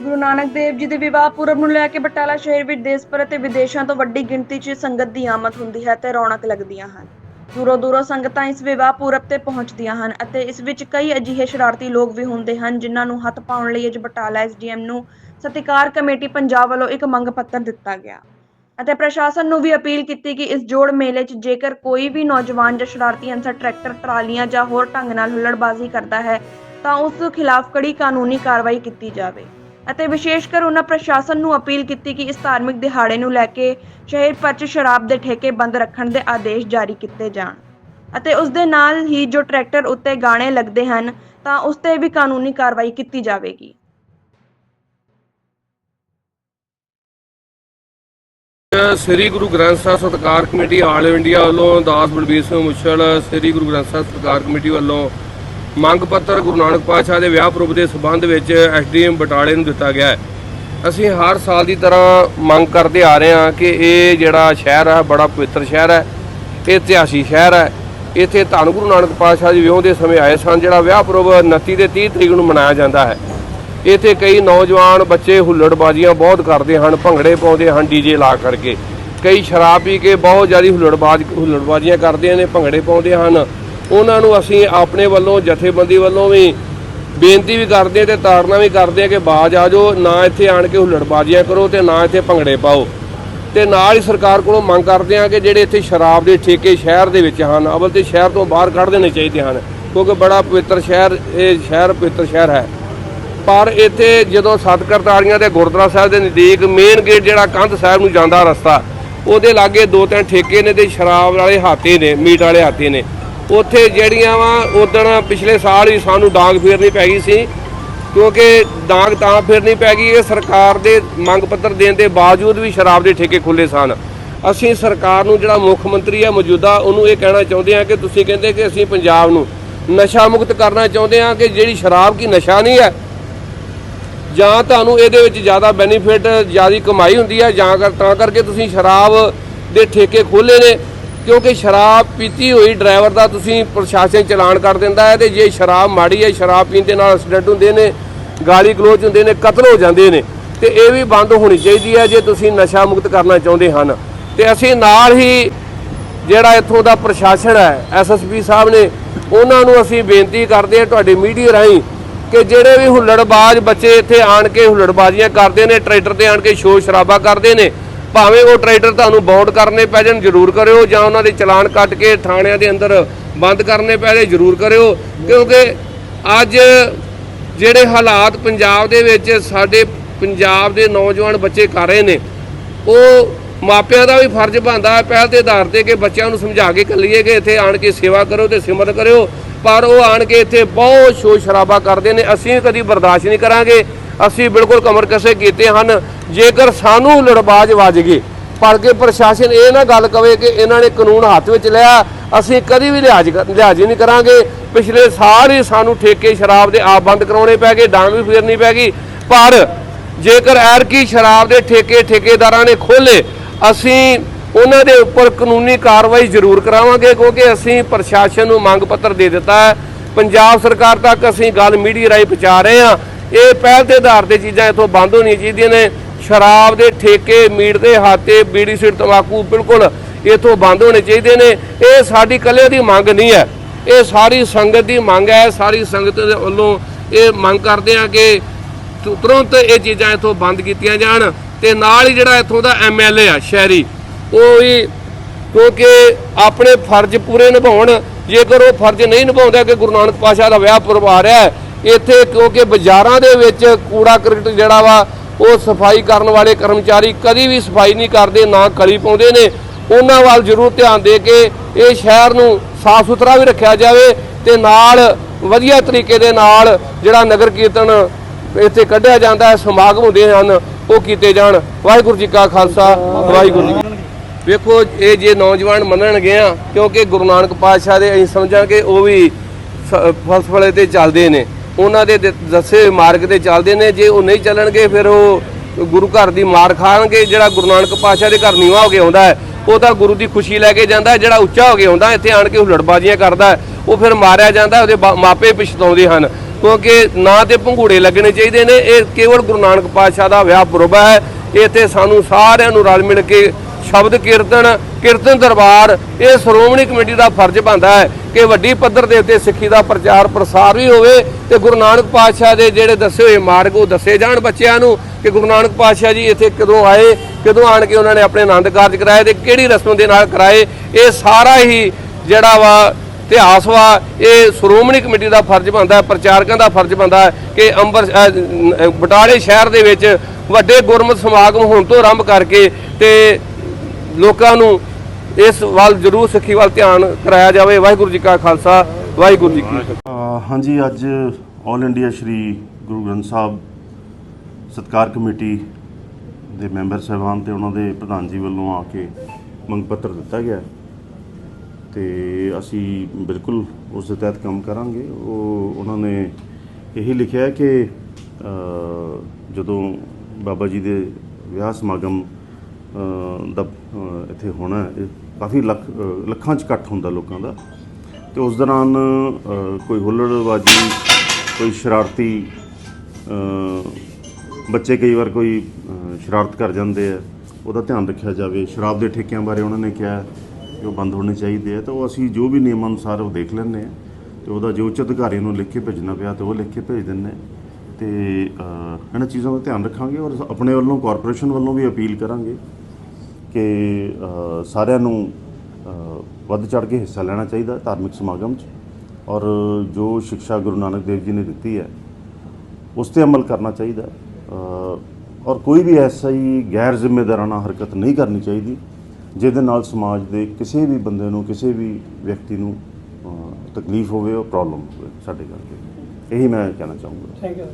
ਗੁਰੂ ਨਾਨਕ ਦੇਵ ਜੀ ਦੇ ਵਿਵਾਹ ਪੁਰਬ ਨੂੰ ਲੈ ਕੇ ਬਟਾਲਾ ਸ਼ਹਿਰ ਵਿੱਚ ਦੇਸ਼ ਭਰ ਅਤੇ ਵਿਦੇਸ਼ਾਂ ਤੋਂ ਵੱਡੀ ਗਿਣਤੀ 'ਚ ਸੰਗਤ ਦੀ ਆਮਦ ਹੁੰਦੀ ਹੈ ਤੇ ਰੌਣਕ ਲੱਗਦੀਆਂ ਹਨ। ਦੂਰੋਂ ਦੂਰੋਂ ਸੰਗਤਾਂ ਇਸ ਵਿਵਾਹ ਪੁਰਬ ਤੇ ਪਹੁੰਚਦੀਆਂ ਹਨ ਅਤੇ ਇਸ ਵਿੱਚ ਕਈ ਅਜਿਹੇ ਸ਼ਰਾਰਤੀ ਲੋਕ ਵੀ ਹੁੰਦੇ ਹਨ ਜਿਨ੍ਹਾਂ ਨੂੰ ਹੱਥ ਪਾਉਣ ਲਈ ਅੱਜ ਬਟਾਲਾ ਐਸਡੀਐਮ ਨੂੰ ਸਤਿਕਾਰ ਕਮੇਟੀ ਪੰਜਾਬ ਵੱਲੋਂ ਇੱਕ ਮੰਗ ਪੱਤਰ ਦਿੱਤਾ ਗਿਆ। ਅਤੇ ਪ੍ਰਸ਼ਾਸਨ ਨੂੰ ਵੀ ਅਪੀਲ ਕੀਤੀ ਕਿ ਇਸ ਜੋੜ ਮੇਲੇ 'ਚ ਜੇਕਰ ਕੋਈ ਵੀ ਨੌਜਵਾਨ ਜਾਂ ਸ਼ਰਾਰਤੀ ਅਨਸਰ ਟਰੈਕਟਰ, ਟਰਾਲੀਆਂ ਜਾਂ ਹੋਰ ਢੰਗ ਨਾਲ ਹੁੱਲੜਬਾਜ਼ੀ ਕਰਦਾ ਹੈ ਤਾਂ ਉਸ ਖਿਲਾਫ ਕੜੀ ਕਾਨੂੰਨੀ ਕਾਰਵਾਈ ਕੀਤੀ ਜਾਵੇ। ਅਤੇ ਵਿਸ਼ੇਸ਼ ਕਰ ਉਹਨਾਂ ਪ੍ਰਸ਼ਾਸਨ ਨੂੰ ਅਪੀਲ ਕੀਤੀ ਕਿ ਇਸ ਧਾਰਮਿਕ ਦਿਹਾੜੇ ਨੂੰ ਲੈ ਕੇ ਸ਼ਹਿਰ ਭਰ ਸ਼ਰਾਬ ਦੇ ਠੇਕੇ ਬੰਦ ਰੱਖਣ ਦੇ ਆਦੇਸ਼ ਜਾਰੀ ਕੀਤੇ ਜਾਣ। ਅਤੇ ਉਸ ਦੇ ਨਾਲ ਹੀ ਜੋ ਟਰੈਕਟਰ ਉੱਤੇ ਗਾਣੇ ਲੱਗਦੇ ਹਨ, ਤਾਂ ਉਸ ਤੇ ਵੀ ਕਾਨੂੰਨੀ ਕਾਰਵਾਈ ਕੀਤੀ ਜਾਵੇਗੀ। ਸ੍ਰੀ ਗੁਰੂ ਗ੍ਰੰਥ ਸਾਹਿਬ ਸਤਿਕਾਰ ਕਮੇਟੀ ਆਲ ਇੰਡੀਆ ਵੱਲੋਂ ਦਾਸ ਬਲਬੀਰ ਸਿੰਘ ਮੁਛਲ, ਸ੍ਰੀ ਗੁਰੂ ਗ੍ਰੰਥ ਸਾਹਿਬ ਸਤਿਕਾਰ ਕਮੇਟੀ ਵੱਲੋਂ ਮੰਗ ਪੱਤਰ ਗੁਰੂ ਨਾਨਕ ਪਾਤਸ਼ਾਹ ਦੇ ਵਿਆਹ ਪੁਰਬ ਦੇ ਸਬੰਧ ਵਿੱਚ ਐਸਡੀਐਮ ਬਟਾਲੇ ਨੂੰ ਦਿੱਤਾ ਗਿਆ ਹੈ। ਅਸੀਂ ਹਰ ਸਾਲ ਦੀ ਤਰ੍ਹਾਂ ਮੰਗ ਕਰਦੇ ਆ ਰਹੇ ਹਾਂ ਕਿ ਇਹ ਜਿਹੜਾ ਸ਼ਹਿਰ ਹੈ, ਬੜਾ ਪਵਿੱਤਰ ਸ਼ਹਿਰ ਹੈ, ਇਹ ਇਤਿਹਾਸੀ ਸ਼ਹਿਰ ਹੈ। ਇੱਥੇ ਧੰਨ ਗੁਰੂ ਨਾਨਕ ਪਾਤਸ਼ਾਹ ਜੀ ਵਿਆਹ ਦੇ ਸਮੇਂ ਆਏ ਸਨ, ਜਿਹੜਾ ਵਿਆਹ ਪੁਰਬ 29 ਤੇ 30 ਤਰੀਕ ਨੂੰ ਮਨਾਇਆ ਜਾਂਦਾ ਹੈ। ਇੱਥੇ ਕਈ ਨੌਜਵਾਨ ਬੱਚੇ ਹੁੱਲੜਬਾਜ਼ੀਆਂ ਬਹੁਤ ਕਰਦੇ ਹਨ, ਭੰਗੜੇ ਪਾਉਂਦੇ ਹਨ ਡੀਜੇ ਲਾ ਕਰਕੇ। ਕਈ ਸ਼ਰਾਬ ਪੀ ਕੇ ਬਹੁਤ ਜ਼ਿਆਦਾ ਹੁੱਲੜਬਾਜ਼ ਹੁੱਲੜਬਾਜ਼ੀਆਂ ਕਰਦੇ ਨੇ, ਭੰਗੜੇ ਪਾਉਂਦੇ ਹਨ। ਉਹਨਾਂ ਨੂੰ ਅਸੀਂ ਆਪਣੇ ਵੱਲੋਂ, ਜਥੇਬੰਦੀ ਵੱਲੋਂ ਵੀ ਬੇਨਤੀ ਵੀ ਕਰਦੇ ਤੇ ਤਾੜਨਾ ਵੀ ਕਰਦੇ ਆ ਕਿ ਬਾਜ ਆ ਜਾਓ, ਨਾ ਇੱਥੇ ਆਣ ਕੇ ਹੁੱਲੜਬਾਜ਼ੀਆਂ ਕਰੋ ਤੇ ਨਾ ਇੱਥੇ ਭੰਗੜੇ ਪਾਓ। ਤੇ ਨਾਲ ਹੀ ਸਰਕਾਰ ਕੋਲੋਂ ਮੰਗ ਕਰਦੇ ਆ ਕਿ ਜਿਹੜੇ ਇੱਥੇ ਸ਼ਰਾਬ ਦੇ ਠੇਕੇ ਸ਼ਹਿਰ ਦੇ ਵਿੱਚ ਹਨ, ਅਵਲ ਤੇ ਸ਼ਹਿਰ ਤੋਂ ਬਾਹਰ ਕੱਢ ਦੇਣੇ ਚਾਹੀਦੇ ਹਨ, ਕਿਉਂਕਿ ਬੜਾ ਪਵਿੱਤਰ ਸ਼ਹਿਰ, ਇਹ ਸ਼ਹਿਰ ਪਵਿੱਤਰ ਸ਼ਹਿਰ ਹੈ। ਪਰ ਇੱਥੇ ਜਦੋਂ ਸੱਤ ਕਰਤਾਰੀਆਂ ਦੇ ਗੁਰਦੁਆਰਾ ਸਾਹਿਬ ਦੇ ਨਜ਼ਦੀਕ ਮੇਨ ਗੇਟ ਜਿਹੜਾ ਕੰਧ ਸਾਹਿਬ ਨੂੰ ਜਾਂਦਾ ਰਸਤਾ, ਉਹਦੇ ਲਾਗੇ ਦੋ ਤਿੰਨ ਠੇਕੇ ਨੇ ਤੇ ਸ਼ਰਾਬ ਵਾਲੇ ਹਾਤੇ ਨੇ, ਮੀਟ ਵਾਲੇ ਹਾਤੇ ਨੇ। ਉੱਥੇ ਜਿਹੜੀਆਂ ਵਾ ਉਦਣ ਪਿਛਲੇ ਸਾਲ ਹੀ ਸਾਨੂੰ ਡਾਂਗ ਫੇਰਨੀ ਪੈ ਗਈ ਸੀ। ਕਿਉਂਕਿ ਡਾਂਗ ਤਾਂ ਫੇਰਨੀ ਪੈ ਗਈ, ਇਹ ਸਰਕਾਰ ਦੇ ਮੰਗ ਪੱਤਰ ਦੇਣ ਦੇ ਬਾਵਜੂਦ ਵੀ ਸ਼ਰਾਬ ਦੇ ਠੇਕੇ ਖੁੱਲੇ ਸਨ। ਅਸੀਂ ਸਰਕਾਰ ਨੂੰ ਜਿਹੜਾ ਮੁੱਖ ਮੰਤਰੀ ਹੈ ਮੌਜੂਦਾ, ਉਹਨੂੰ ਇਹ ਕਹਿਣਾ ਚਾਹੁੰਦੇ ਹਾਂ ਕਿ ਤੁਸੀਂ ਕਹਿੰਦੇ ਕਿ ਅਸੀਂ ਪੰਜਾਬ ਨੂੰ ਨਸ਼ਾ ਮੁਕਤ ਕਰਨਾ ਚਾਹੁੰਦੇ ਹਾਂ ਕਿ ਜਿਹੜੀ ਸ਼ਰਾਬ ਕੀ ਨਸ਼ਾ ਨਹੀਂ ਹੈ, ਜਾਂ ਤੁਹਾਨੂੰ ਇਹਦੇ ਵਿੱਚ ਜ਼ਿਆਦਾ ਬੈਨੀਫਿਟ ਜ਼ਿਆਦਾ ਕਮਾਈ ਹੁੰਦੀ ਹੈ ਜਾਂ ਕਰ ਤਾਂ ਕਰਕੇ ਤੁਸੀਂ ਸ਼ਰਾਬ ਦੇ ਠੇਕੇ ਖੋਲੇ ਨੇ ਕਿਉਂਕਿ ਸ਼ਰਾਬ ਪੀਤੀ ਹੋਈ ਡਰਾਈਵਰ ਦਾ ਤੁਸੀਂ ਪ੍ਰਸ਼ਾਸਨ ਚਲਾਨ ਕਰ ਦਿੰਦਾ ਹੈ ਤੇ ਜੇ ਸ਼ਰਾਬ ਮਾੜੀ ਹੈ, ਸ਼ਰਾਬ ਪੀਣ ਦੇ ਨਾਲ ਐਕਸੀਡੈਂਟ ਹੁੰਦੇ ਨੇ, ਗਾਲੀ ਗਲੋਚ ਹੁੰਦੇ ਨੇ, ਕਤਲ ਹੋ ਜਾਂਦੇ ਨੇ, ਤੇ ਇਹ ਵੀ ਬੰਦ ਹੋਣੀ ਚਾਹੀਦੀ ਹੈ ਜੇ ਤੁਸੀਂ ਨਸ਼ਾ ਮੁਕਤ ਕਰਨਾ ਚਾਹੁੰਦੇ ਹਨ। ਤੇ ਅਸੀਂ ਨਾਲ ਹੀ ਜਿਹੜਾ ਇੱਥੋਂ ਦਾ ਪ੍ਰਸ਼ਾਸਨ ਹੈ ਐਸਐਸਪੀ ਸਾਹਿਬ ਨੇ, ਉਹਨਾਂ ਨੂੰ ਅਸੀਂ ਬੇਨਤੀ ਕਰਦੇ ਹਾਂ ਤੁਹਾਡੇ ਮੀਡੀਆ ਰਾਹੀਂ ਕਿ ਜਿਹੜੇ ਵੀ ਹੁੱਲੜਬਾਜ਼ ਬੱਚੇ ਇੱਥੇ ਆਣ ਕੇ ਹੁੱਲੜਬਾਜ਼ੀਆਂ ਕਰਦੇ ਨੇ, ਟਰੈਕਟਰ ਤੇ ਆਣ ਕੇ ਸ਼ੋਰ ਸ਼ਰਾਬਾ ਕਰਦੇ ਨੇ ਭਾਵੇਂ ਉਹ ਟਰੈਕਟਰ ਤੁਹਾਨੂੰ ਬੌਂਡ ਕਰਨੇ ਪੈ ਜਾਣ, ਜ਼ਰੂਰ ਕਰਿਓ, ਜਾਂ ਉਹਨਾਂ ਦੇ ਚਲਾਨ ਕੱਟ ਕੇ ਥਾਣਿਆਂ ਦੇ ਅੰਦਰ ਬੰਦ ਕਰਨੇ ਪੈ ਜਾਣ, ਜ਼ਰੂਰ ਕਰਿਓ। ਕਿਉਂਕਿ ਅੱਜ ਜਿਹੜੇ ਹਾਲਾਤ ਪੰਜਾਬ ਦੇ ਵਿੱਚ ਸਾਡੇ ਪੰਜਾਬ ਦੇ ਨੌਜਵਾਨ ਬੱਚੇ ਕਰ ਰਹੇ ਨੇ, ਉਹ ਮਾਪਿਆਂ ਦਾ ਵੀ ਫਰਜ਼ ਬਣਦਾ ਹੈ, ਪਹਿਲ ਦੇ ਆਧਾਰ ਤੇ ਕਿ ਬੱਚਿਆਂ ਨੂੰ ਸਮਝਾ ਕੇ ਕੱਲੀਏ ਕਿ ਇੱਥੇ ਆਣ ਕੇ ਸੇਵਾ ਕਰੋ ਤੇ ਸਿਮਰਨ ਕਰਿਓ। ਪਰ ਉਹ ਆਣ ਕੇ ਇੱਥੇ ਬਹੁਤ ਸ਼ੋਰ ਸ਼ਰਾਬਾ ਕਰਦੇ ਨੇ, ਅਸੀਂ ਕਦੀ ਬਰਦਾਸ਼ਤ ਨਹੀਂ ਕਰਾਂਗੇ। ਅਸੀਂ ਬਿਲਕੁਲ ਕਮਰ ਕਸੇ ਕੀਤੇ ਹਨ, ਜੇਕਰ ਸਾਨੂੰ ਲੜਬਾਜ ਵੱਜ ਗਏ ਪਰ ਕਿ ਪ੍ਰਸ਼ਾਸਨ ਇਹ ਨਾ ਗੱਲ ਕਵੇ ਕਿ ਇਹਨਾਂ ਨੇ ਕਾਨੂੰਨ ਹੱਥ ਵਿੱਚ ਲਿਆ, ਅਸੀਂ ਕਦੀ ਵੀ ਲਿਹਾਜ਼ ਕਰ- ਲਿਹਾਜ਼ ਨਹੀਂ ਕਰਾਂਗੇ। ਪਿਛਲੇ ਸਾਲ ਹੀ ਸਾਨੂੰ ਠੇਕੇ ਸ਼ਰਾਬ ਦੇ ਆਪ ਬੰਦ ਕਰਾਉਣੇ ਪੈ ਗਏ, ਡਾਂਗ ਵੀ ਫੇਰਨੀ ਪੈ ਗਈ। ਪਰ ਜੇਕਰ ਐਰਕੀ ਸ਼ਰਾਬ ਦੇ ਠੇਕੇ ਠੇਕੇਦਾਰਾਂ ਨੇ ਖੋਲੇ ਅਸੀਂ ਉਹਨਾਂ ਦੇ ਉੱਪਰ ਕਾਨੂੰਨੀ ਕਾਰਵਾਈ ਜ਼ਰੂਰ ਕਰਾਵਾਂਗੇ, ਕਿਉਂਕਿ ਅਸੀਂ ਪ੍ਰਸ਼ਾਸਨ ਨੂੰ ਮੰਗ ਪੱਤਰ ਦੇ ਦਿੱਤਾ ਹੈ। ਪੰਜਾਬ ਸਰਕਾਰ ਤੱਕ ਅਸੀਂ ਗੱਲ ਮੀਡੀਆ ਰਾਹੀਂ ਪਹੁੰਚਾ ਰਹੇ ਹਾਂ। ਇਹ ਪਹਿਲ ਦੇ ਆਧਾਰ ਤੇ ਚੀਜ਼ਾਂ ਇੱਥੋਂ ਬੰਦ ਹੋਣੀਆਂ ਚਾਹੀਦੀਆਂ ਨੇ। ਸ਼ਰਾਬ ਦੇ ਠੇਕੇ, ਮੀਟ ਦੇ ਹਾਤੇ, ਬੀੜੀ, ਸਿਰ ਤਮਾਕੂ ਬਿਲਕੁਲ ਇੱਥੋਂ ਬੰਦ ਹੋਣੇ ਚਾਹੀਦੇ ਨੇ। ਇਹ ਸਾਡੀ ਇਕੱਲੇ ਦੀ ਮੰਗ ਨਹੀਂ ਹੈ। ਇਹ ਸਾਰੀ ਸੰਗਤ ਦੀ ਮੰਗ ਹੈ। ਸਾਰੀ ਸੰਗਤ ਦੇ ਵੱਲੋਂ ਇਹ ਮੰਗ ਕਰਦੇ ਆ ਕਿ ਤੁਰੰਤ ਇਹ ਚੀਜ਼ਾਂ ਇੱਥੋਂ ਬੰਦ ਕੀਤੀਆਂ ਜਾਣ ਤੇ ਨਾਲ ਹੀ ਜਿਹੜਾ ਇੱਥੋਂ ਦਾ ਐਮਐਲਏ ਆ, ਸ਼ਹਿਰੀ, ਉਹ ਵੀ ਕਿਉਂਕਿ ਆਪਣੇ ਫਰਜ਼ ਪੂਰੇ ਨਿਭਾਉਣ। ਜੇਕਰ ਉਹ ਫਰਜ਼ ਨਹੀਂ ਨਿਭਾਉਂਦਾ ਕਿ ਗੁਰੂ ਨਾਨਕ ਪਾਸ਼ਾ ਦਾ ਵਿਆਹ ਪੁਰਬ ਰਿਹਾ ਹੈ ਇੱਥੇ ਕਿਉਂਕਿ ਬਾਜ਼ਾਰਾਂ ਦੇ ਵਿੱਚ ਕੂੜਾ ਕਰਕਟ ਜਿਹੜਾ ਵਾ, ਉਹ ਸਫ਼ਾਈ ਕਰਨ ਵਾਲੇ ਕਰਮਚਾਰੀ ਕਦੀ ਵੀ ਸਫ਼ਾਈ ਨਹੀਂ ਕਰਦੇ, ਨਾ ਕਲੀ ਪਾਉਂਦੇ ਨੇ। ਉਹਨਾਂ ਵੱਲ ਜ਼ਰੂਰ ਧਿਆਨ ਦੇ ਕੇ ਇਹ ਸ਼ਹਿਰ ਨੂੰ ਸਾਫ਼ ਸੁਥਰਾ ਵੀ ਰੱਖਿਆ ਜਾਵੇ ਤੇ ਨਾਲ ਵਧੀਆ ਤਰੀਕੇ ਦੇ ਨਾਲ ਜਿਹੜਾ ਨਗਰ ਕੀਰਤਨ ਇੱਥੇ ਕੱਢਿਆ ਜਾਂਦਾ ਹੈ, ਸਮਾਗਮ ਹੁੰਦੇ ਹਨ, ਉਹ ਕੀਤੇ ਜਾਣ। ਵਾਹਿਗੁਰੂ ਜੀ ਕਾ ਖਾਲਸਾ, ਵਾਹਿਗੁਰੂ ਜੀ ਕੀ ਵੇਖੋ, ਇਹ ਜੇ ਨੌਜਵਾਨ ਮੰਨਣਗੇ ਆ, ਕਿਉਂਕਿ ਗੁਰੂ ਨਾਨਕ ਪਾਤਸ਼ਾਹ ਦੇ ਅਸੀਂ ਸਮਝਾਂਗੇ, ਉਹ ਵੀ ਸ- ਫਲਸਫਲੇ ਤੇ ਚੱਲਦੇ ਨੇ। ਉਹਨਾਂ ਦੇ ਦੱਸੇ ਹੋਏ ਮਾਰਗ ਤੇ ਚੱਲਦੇ ਨੇ। ਜੇ ਉਹ ਨਹੀਂ ਚੱਲਣਗੇ, ਫਿਰ ਉਹ ਗੁਰੂ ਘਰ ਦੀ ਮਾਰ ਖਾਣਗੇ। ਜਿਹੜਾ ਗੁਰੂ ਨਾਨਕ ਪਾਤਸ਼ਾਹ ਦੇ ਘਰ ਨੀਵਾ ਹੋ ਕੇ ਆਉਂਦਾ ਹੈ, ਉਹ ਤਾਂ ਗੁਰੂ ਦੀ ਖੁਸ਼ੀ ਲੈ ਕੇ ਜਾਂਦਾ ਜਿਹੜਾ ਉੱਚਾ ਹੋ ਕੇ ਆਉਂਦਾ ਇੱਥੇ ਆਣ ਕੇ ਹੁੱਲੜਬਾਜ਼ੀਆਂ ਕਰਦਾ ਉਹ ਫਿਰ ਮਾਰਿਆ ਜਾਂਦਾ ਉਹਦੇ ਬਾ- ਮਾਪੇ ਪਛਤਾਉਂਦੇ ਹਨ। ਕਿਉਂਕਿ ਨਾ ਤੇ ਭੰਗੂੜੇ ਲੱਗਣੇ ਚਾਹੀਦੇ ਨੇ। ਇਹ ਕੇਵਲ ਗੁਰੂ ਨਾਨਕ ਪਾਤਸ਼ਾਹ ਦਾ ਵਿਆਹ ਪੁਰਬ ਹੈ। ਇੱਥੇ ਸਾਨੂੰ ਸਾਰਿਆਂ ਨੂੰ ਰਲ ਮਿਲ ਕੇ ਸ਼ਬਦ ਕੀਰਤਨ ਕੀਰਤਨ ਦਰਬਾਰ, ਇਹ ਸ਼੍ਰੋਮਣੀ ਕਮੇਟੀ ਦਾ ਫਰਜ਼ ਬਣਦਾ ਹੈ ਕਿ ਵੱਡੀ ਪੱਧਰ ਦੇ ਉੱਤੇ ਸਿੱਖੀ ਦਾ ਪ੍ਰਚਾਰ, ਪ੍ਰਸਾਰ ਵੀ ਹੋਵੇ ਤੇ ਗੁਰੂ ਨਾਨਕ ਪਾਤਸ਼ਾਹ ਦੇ ਜਿਹੜੇ ਦੱਸੇ ਹੋਏ ਮਾਰਗ ਉਹ ਦੱਸੇ ਜਾਣ ਬੱਚਿਆਂ ਨੂੰ ਕਿ ਗੁਰੂ ਨਾਨਕ ਪਾਤਸ਼ਾਹ ਜੀ ਇੱਥੇ ਕਦੋਂ ਆਏ, ਕਦੋਂ ਆਣ ਕੇ ਉਹਨਾਂ ਨੇ ਆਪਣੇ ਆਨੰਦ ਕਾਰਜ ਕਰਾਏ ਤੇ ਕਿਹੜੀ ਰਸਮ ਦੇ ਨਾਲ ਕਰਾਏ, ਇਹ ਸਾਰਾ ਹੀ ਜਿਹੜਾ ਵਾ ਇਤਿਹਾਸ ਵਾ, ਇਹ ਸ਼੍ਰੋਮਣੀ ਕਮੇਟੀ ਦਾ ਫਰਜ਼ ਬਣਦਾ ਹੈ, ਪ੍ਰਚਾਰਕਾਂ ਦਾ ਫਰਜ਼ ਬਣਦਾ ਹੈ ਕਿ ਅੰਬਰ ਬਟਾਲੇ ਸ਼ਹਿਰ ਦੇ ਵਿੱਚ ਵੱਡੇ ਗੁਰਮਤ ਸਮਾਗਮ ਹੋਣ ਤੋਂ ਆਰੰਭ ਕਰਕੇ ਤੇ ਲੋਕਾਂ ਨੂੰ ਇਸ ਵੱਲ ਜ਼ਰੂਰ ਸਿੱਖੀ ਵੱਲ ਧਿਆਨ ਕਰਾਇਆ ਜਾਵੇ। ਵਾਹਿਗੁਰੂ ਜੀ ਕਾ ਖਾਲਸਾ, ਵਾਹਿਗੁਰੂ ਜੀ ਕੀ ਹਾਂਜੀ, ਅੱਜ ਆਲ ਇੰਡੀਆ ਸ਼੍ਰੀ ਗੁਰੂ ਗ੍ਰੰਥ ਸਾਹਿਬ ਸਤਕਾਰ ਕਮੇਟੀ ਦੇ ਮੈਂਬਰ ਸਾਹਿਬਾਨ ਤੇ ਉਹਨਾਂ ਦੇ ਪ੍ਰਧਾਨ ਜੀ ਵੱਲੋਂ ਆ ਕੇ ਮੰਗ ਪੱਤਰ ਦਿੱਤਾ ਗਿਆ ਤੇ ਅਸੀਂ ਬਿਲਕੁਲ ਉਸ ਦੇ ਤਹਿਤ ਕੰਮ ਕਰਾਂਗੇ। ਉਹ, ਉਹਨਾਂ ਨੇ ਇਹੀ ਲਿਖਿਆ ਕਿ ਜਦੋਂ ਬਾਬਾ ਜੀ ਦੇ ਵਿਆਹ ਸਮਾਗਮ ਦਾ ਇੱਥੇ ਹੋਣਾ ਇਹ ਕਾਫੀ ਲੱਖ ਲੱਖਾਂ ਚ ਇਕੱਠ ਹੁੰਦਾ ਲੋਕਾਂ ਦਾ। ਤੇ ਉਸ ਦੌਰਾਨ ਕੋਈ ਹੁੱਲੜਬਾਜੀ, ਕੋਈ ਸ਼ਰਾਰਤੀ ਬੱਚੇ ਕਈ ਵਾਰ ਕੋਈ ਸ਼ਰਾਰਤ ਕਰ ਜਾਂਦੇ ਆ। ਉਹਦਾ ਧਿਆਨ ਰੱਖਿਆ ਜਾਵੇ। ਸ਼ਰਾਬ ਦੇ ਠੇਕਿਆਂ ਬਾਰੇ ਉਹਨਾਂ ਨੇ ਕਿਹਾ ਕਿ ਉਹ ਬੰਦ ਹੋਣੇ ਚਾਹੀਦੇ ਆ। ਤਾਂ ਉਹ ਅਸੀਂ ਜੋ ਵੀ ਨਿਯਮ ਅਨੁਸਾਰ ਉਹ ਦੇਖ ਲੈਂਦੇ ਆ। ਤੇ ਉਹਦਾ ਜੋ ਉੱਚ ਅਧਿਕਾਰੀ ਨੂੰ ਲਿਖ ਕੇ ਭੇਜਣਾ ਪਿਆ, ਤੇ ਉਹ ਲਿਖ ਕੇ ਭੇਜ ਦਿੰਦੇ ਤੇ ਇਹਨਾਂ ਚੀਜ਼ਾਂ ਦਾ ਧਿਆਨ ਰੱਖਾਂਗੇ ਔਰ ਆਪਣੇ ਵੱਲੋਂ ਕਾਰਪੋਰੇਸ਼ਨ ਵੱਲੋਂ ਵੀ ਅਪੀਲ ਕਰਾਂਗੇ ਕਿ ਸਾਰਿਆਂ ਨੂੰ ਵੱਧ ਚੜ ਕੇ ਹਿੱਸਾ ਲੈਣਾ ਚਾਹੀਦਾ ਧਾਰਮਿਕ ਸਮਾਗਮ 'ਚ ਔਰ ਜੋ ਸਿੱਖਿਆ ਗੁਰੂ ਨਾਨਕ ਦੇਵ ਜੀ ਨੇ ਦਿੱਤੀ ਹੈ, ਉਸ ਤੇ ਅਮਲ ਕਰਨਾ ਚਾਹੀਦਾ। ਔਰ ਕੋਈ ਵੀ ਐਸਾ ਹੀ ਗੈਰ ਜ਼ਿੰਮੇਦਾਰਾਨਾ ਹਰਕਤ ਨਹੀਂ ਕਰਨੀ ਚਾਹੀਦੀ, ਜਿਹਦੇ ਨਾਲ ਸਮਾਜ ਦੇ ਕਿਸੇ ਵੀ ਬੰਦੇ ਨੂੰ, ਕਿਸੇ ਵੀ ਵਿਅਕਤੀ ਨੂੰ ਤਕਲੀਫ ਹੋਵੇ ਔਰ ਪ੍ਰੋਬਲਮ ਹੋਵੇ, ਸਾਡੇ ਕਰਕੇ। ਇਹੀ ਮੈਂ ਕਹਿਣਾ ਚਾਹੂੰਗਾ। Thank you